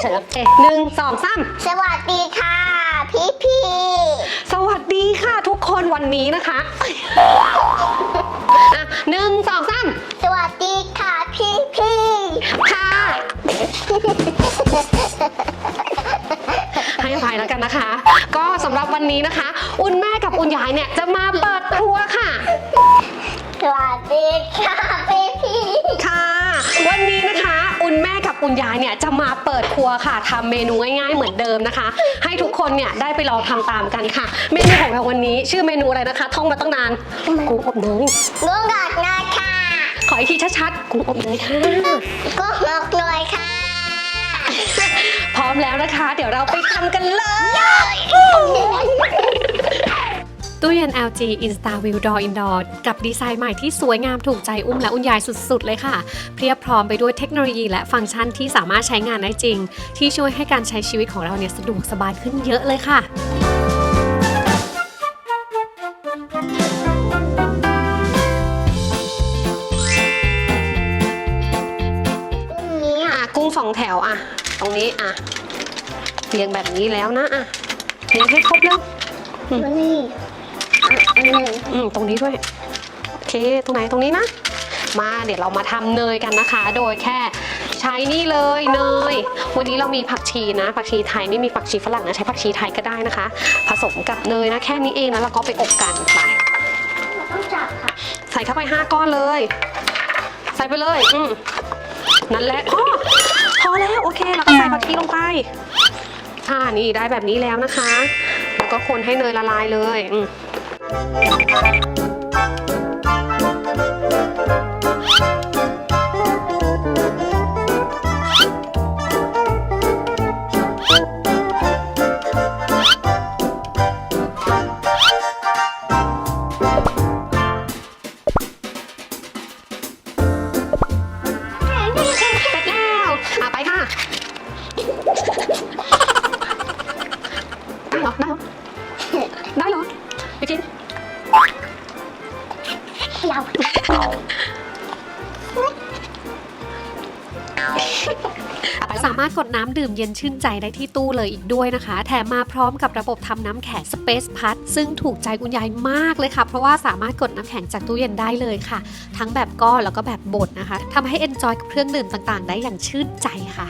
เฉยๆโอเคหนึ่งสองสามสวัสดีค่ะ พี่พี่สวัสดีค่ะทุกคนวันนี้นะคะอะหนึ่งสองสามสวัสดีค่ะพี่พี่ค่ะ ให้อภัยแล้วกันนะคะ ก็สำหรับวันนี้นะคะ อุ่นแม่กับอุ่นยายเนี่ยจะมาเปิดครัวค่ะ สวัสดีค่ะ อุ่นแม่กับอุ่นยายเนี่ยจะมาเปิดครัวค่ะทำเมนูง่ายๆเหมือนเดิมนะคะ ให้ทุกคนเนี่ยได้ไปลองทำตามกันค่ะ เมนูของเราวันนี้ชื่อเมนูอะไรนะคะ ท่องมาตั้งนานกุ้งอบเนยกุ้งกอดหน่อยค่ะขออีกทีชัดๆกุ้งอบเนยค่ะ กุ้งหมกหน่อยค่ะพร้อมแล้วนะคะ เดี๋ยวเราไปทำกันเลย ตู้เย็น LG InstaView Door Indoor กับดีไซน์ใหม่ที่สวยงามถูกใจอุ้มและอุ่นยายสุดๆ เลยค่ะ เพียบพร้อมไปด้วยเทคโนโลยีและฟังก์ชันที่สามารถใช้งานได้จริง ที่ช่วยให้การใช้ชีวิตของเราเนี่ยสะดวกสบายขึ้นเยอะเลยค่ะกุ้งนี้อะอะกุ้งสองแถวอะ ตรงนี้อะเรียงแบบนี้แล้วนะอะเรียงให้ครบแล้วนี่ อืมตรงนี้ด้วย โอเค ตรงไหนตรงนี้นะ มาเดี๋ยวเรามาทำเนยกันนะคะ โดยแค่ใช้นี่เลยเนย วันนี้เรามีผักชีนะ ผักชีไทยไม่มีผักชีฝรั่งนะใช้ผักชีไทยก็ได้นะคะ ผสมกับเนยนะแค่นี้เองนะแล้วก็ไปอบกันไปต้องจับค่ะ ใส่เข้าไปห้าก้อนเลย ใส่ไปเลย อืมนั่นแหละพอพอแล้วโอเคเราก็ใส่ผักชีลงไปอ่านี่ได้แบบนี้แล้วนะคะ แล้วก็คนให้เนยละลายเลย อืม อะไปค่ะได้เหรอได้เหรอได้เหรอไปกิน สามารถกดน้ำดื่มเย็นชื่นใจได้ที่ตู้เลยอีกด้วยนะคะ แถมมาพร้อมกับระบบทำน้ำแข็ง Space Pad ซึ่งถูกใจคุณยายมากเลยค่ะ เพราะว่าสามารถกดน้ำแข็งจากตู้เย็นได้เลยค่ะ ทั้งแบบก้อนแล้วก็แบบบดนะคะทำให้ enjoy กับเครื่องดื่มต่างๆ ได้อย่างชื่นใจค่ะ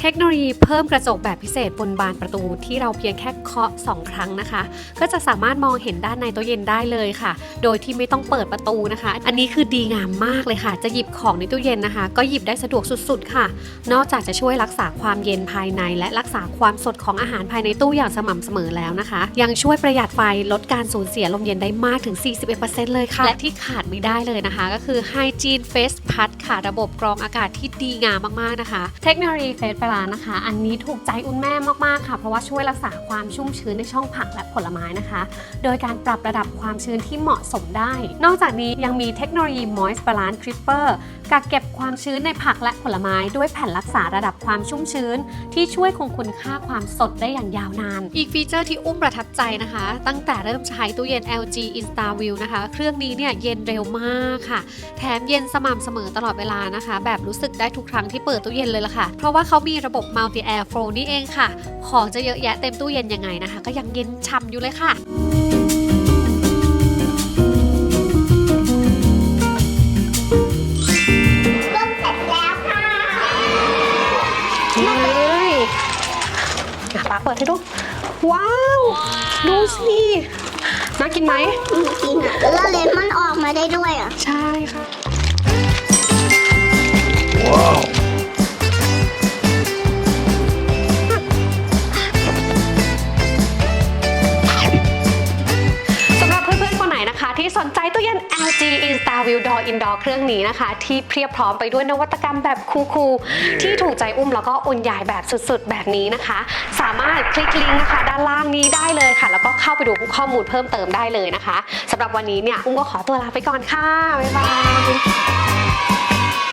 เทคโนโลยีเพิ่มกระจกแบบพิเศษบนบานประตูที่เราเพียงแค่เคาะ 2 ครั้งนะคะ ก็จะสามารถมองเห็นด้านในตู้เย็นได้เลยค่ะ โดยที่ไม่ต้องเปิดประตูนะคะ อันนี้คือดีงามมากเลยค่ะ จะหยิบของในตู้เย็นนะคะ ก็หยิบได้สะดวกสุดๆค่ะ นอกจากจะช่วยรักษาความเย็นภายใน และรักษาความสดของอาหารภายในตู้อย่างสม่ำเสมอแล้วนะคะ ยังช่วยประหยัดไฟลดการสูญเสียลมเย็นได้มากถึง 41%เลยค่ะ และที่ขาดไม่ได้เลยนะคะ ก็คือ Hygiene Face Pad ค่ะระบบกรองอากาศที่ดีงามมากๆนะคะ เทคโนโลยี Face ลานะคะ อันนี้ถูกใจอุ่นแม่มากๆค่ะ เพราะว่าช่วยรักษาความชุ่มชื้นในช่องผักและผลไม้นะคะ โดยการปรับระดับความชื้นที่เหมาะสมได้ นอกจากนี้ยังมีเทคโนโลยี Moist Balance Clipper กักเก็บความชื้นในผักและผลไม้ด้วยแผ่นรักษาระดับความชุ่มชื้น ที่ช่วยคงคุณค่าความสดได้อย่างยาวนาน อีกฟีเจอร์ที่อุ้มประทับใจนะคะ ตั้งแต่เริ่มใช้ตู้เย็น LG InstaView นะคะ เครื่องนี้เนี่ยเย็นเร็วมากค่ะ แถมเย็นสม่ำเสมอตลอดเวลานะคะ แบบรู้สึกได้ทุกครั้งที่เปิดตู้เย็นเลยล่ะค่ะ เพราะว่าเขามีระบบ Multi Air Flow นี่เองค่ะ ของจะเยอะแยะเต็มตู้เย็นยังไงนะคะ ก็ยังเย็นฉ่ำอยู่เลยค่ะ อะป้าเปิดให้ดู ว้าว ดูสิน่ากินไหม กินอะแล้วเลมอนออกมาได้ด้วยอะ ใช่ค่ะส InstaView Door Indoor เครื่องนี้นะคะ ที่เพียบพร้อมไปด้วยนวัตกรรมแบบคูลๆที่ถูกใจอุ้มแล้วก็อุ่นใหญ่แบบสุดๆ แบบนี้นะคะ สามารถคลิกลิงก์นะคะ ด้านล่างนี้ได้เลยค่ะ แล้วก็เข้าไปดูข้อมูลเพิ่มเติมได้เลยนะคะสำหรับวันนี้เนี่ยอุ้มก็ขอตัวลาไปก่อนค่ะบ๊ายบาย